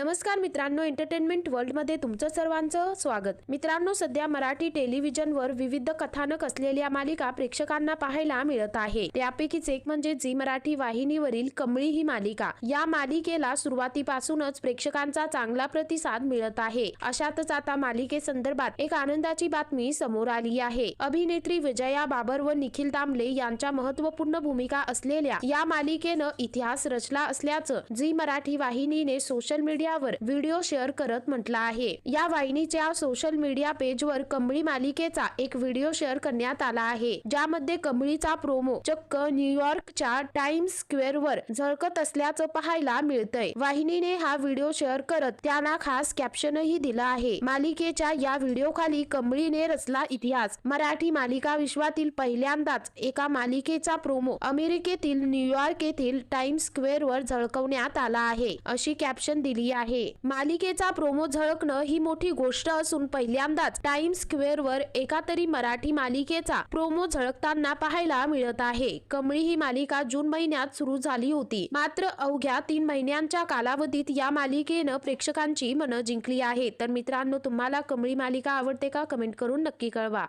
नमस्कार मित्रांनो एंटरटेनमेंट वर्ल्डमध्ये तुमचं सर्वांचं स्वागत. मित्रांनो सध्या मराठी टेलिव्हिजनवर विविध कथानक असलेल्या मालिका प्रेक्षकांना पाहायला मिळत आहे. त्यापैकीच एक म्हणजे झी मराठी वाहिनीवरील कमळी ही मालिका. या मालिकेला सुरुवातीपासूनच प्रेक्षकांचा चांगला प्रतिसाद मिळत आहे. अशातच आता मालिकेसंदर्भात एक आनंदाची बातमी समोर आली आहे. अभिनेत्री विजया बाबर व निखिल दामले यांच्या महत्त्वपूर्ण भूमिका असलेल्या या मालिकेनं इतिहास रचला असल्याचं झी मराठी वाहिनीने सोशल मीडिया मीडियावर व्हिडिओ शेअर करत म्हटलं आहे. या वाहिनीच्या सोशल मीडिया पेजवर कंबळी मालिकेचा एक व्हिडिओ शेअर करण्यात आला आहे. ज्यामध्ये कंबळीचा प्रोमो चक्क न्यूयॉर्कच्या टाइम्स स्क्वेअरवर झळकत असल्याचं पाहायला मिळतंय. वाहिनीने हा व्हिडिओ शेअर करत त्याला खास कॅप्शनही दिलं आहे. मालिकेच्या या व्हिडिओ खाली कमळीने रचला इतिहास. मराठी मालिका विश्वातील पहिल्यांदाच एका मालिकेचा प्रोमो अमेरिकेतील न्यूयॉर्क येथील टाइम्स स्क्वेअरवर झळकवण्यात आला आहे. अशी कॅप्शन दिली आहे आहे. मालिकेचा प्रोमो झळकणं ही मोठी गोष्ट असून पहिल्यांदाच टाइम्स स्क्वेअरवर एका तरी मराठी मालिकेचा प्रोमो झळकताना पाहायला मिळत आहे. कमळी ही मालिका जून महिन्यात सुरू झाली होती. मात्र अवघ्या तीन महिन्यांच्या कालावधीत या मालिकेनं प्रेक्षकांची मनं जिंकली आहे तर मित्रांनो तुम्हाला कमळी मालिका आवडते का? कमेंट करून नक्की कळवा.